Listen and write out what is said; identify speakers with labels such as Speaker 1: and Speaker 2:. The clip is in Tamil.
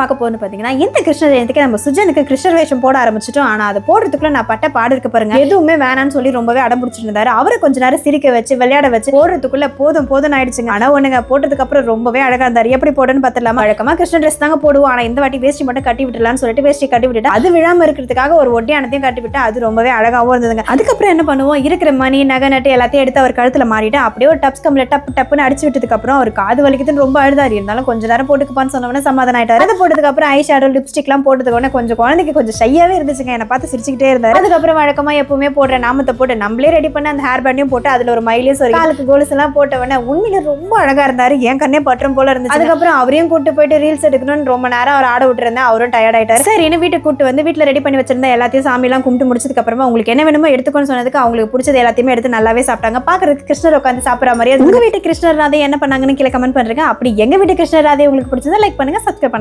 Speaker 1: பார்க்க போகணும்னு பார்த்தீங்கன்னா இந்த கிருஷ்ண ஜெயந்திக்கு நம்ம சுஜனுக்கு கிருஷ்ணர் வேஷம் போட ஆரம்பிச்சிட்டோம். ஆனால் அதை போடுறதுக்குள்ள நான் பட்ட பாடு இருக்கு பாருங்க. எதுவுமே வேணாம்னு சொல்லி ரொம்பவே அடம் பிடிச்சிருந்தாரு அவரை கொஞ்ச நேரம் சிரிக்க வச்சு விளையாட வச்சு போடுறதுக்குள்ள போதும் போதும் ஆயிடுச்சுங்க. ஆனால் ஒண்ணுங்க போட்டதுக்கு அப்புறம் ரொம்பவே அழகா இருந்தார். எப்படி போடுன்னு பார்த்தலாமா வழக்கமா கிருஷ்ண ட்ரெஸ் தாங்க போடுவோம் ஆனால் இந்த வாட்டி வேஷ்டி மட்டும் கட்டி விட்டுலாம்னு சொல்லிட்டு வேஷ்டி கட்டி விட்டுட்டு அது விழாம இருக்கிறதுக்காக ஒரு ஒட்டியானத்தையும் கட்டி விட்டு அது ரொம்பவே அழகாகவும் இருந்ததுங்க. அதுக்கப்புறம் என்ன பண்ணுவோம்? இருக்கிற மணி நகை நட்டு எல்லாத்தையும் எடுத்து அவர் கழுத்துல மாறிட்டு அப்படியே ஒரு டப்ஸ் கம்ல டப்பு டப்புன்னு அடிச்சு விட்டதுக்கு அப்புறம் அவர் காது வலிக்குதுன்னு ரொம்ப அழுதாரு. இருந்தாலும் கொஞ்ச நேரம் போட்டுக்குப்பான்னு சொன்னவொடனே சமாதானம் ஆயிட்டாரு. அதை அப்புறம் ஐ ஷேடோ லிப்ஸ்டிக்லாம் போட்டதுக்கு கொஞ்சம் குழந்தைக்கு கொஞ்சம் ஷையாவே இருந்துச்சுங்க. என்னை பார்த்து சிரிச்சுக்கிட்டே இருந்தார். அதுக்கப்புறம் வழக்கமாக எப்பவுமே போடுற நாமத்தை போட்டு நம்மளே ரெடி பண்ண அந்த ஹேர் பேண்டையும் போட்டு அதில் ஒரு மயிலையும் சொல்லி காலுக்கு கோல்ஸ் எல்லாம் போட்டவனே உண்மையிலே உண்மையில ரொம்ப அழகாக இருந்தார். என் கண்ணே பற்றும் போல இருந்துச்சு அதுக்கப்புறம் அவரையும் கூட்டு போயிட்டு ரீல்ஸ் எடுக்கணும்னு ரொம்ப நேரம் அவர் ஆட விட்டுருந்தேன். அவரும் டயர்ட் ஆயிட்டார். சரி என்ன வீட்டுக்கு கூட்டு வந்து வீட்டில் ரெடி பண்ணி வச்சிருந்தா எல்லாத்தையும் சாமியெல்லாம் கும்பிட்டு முடிச்சதுக்கப்புறமா உங்களுக்கு என்ன வேணுமோ எடுத்துக்கோன்னு சொன்னதுக்கு அவங்களுக்கு பிடிச்சது எல்லாத்தையுமே எடுத்து நல்லாவே சாப்பிட்டாங்க. பாக்குறதுக்கு கிருஷ்ணர் உட்காந்து சாப்பிட்ற மாதிரியே உங்கள் வீட்டு கிருஷ்ணர் ராதே என்ன பண்ணாங்கன்னு கீழே கமெண்ட் பண்ணுறேன் அப்படி எங்கள் வீட்டு கிருஷ்ணர் ராதே உங்களுக்கு பிடிச்சதா லைக் பண்ணுங்க சப்ஸ்கிரைப் பண்ணுங்க.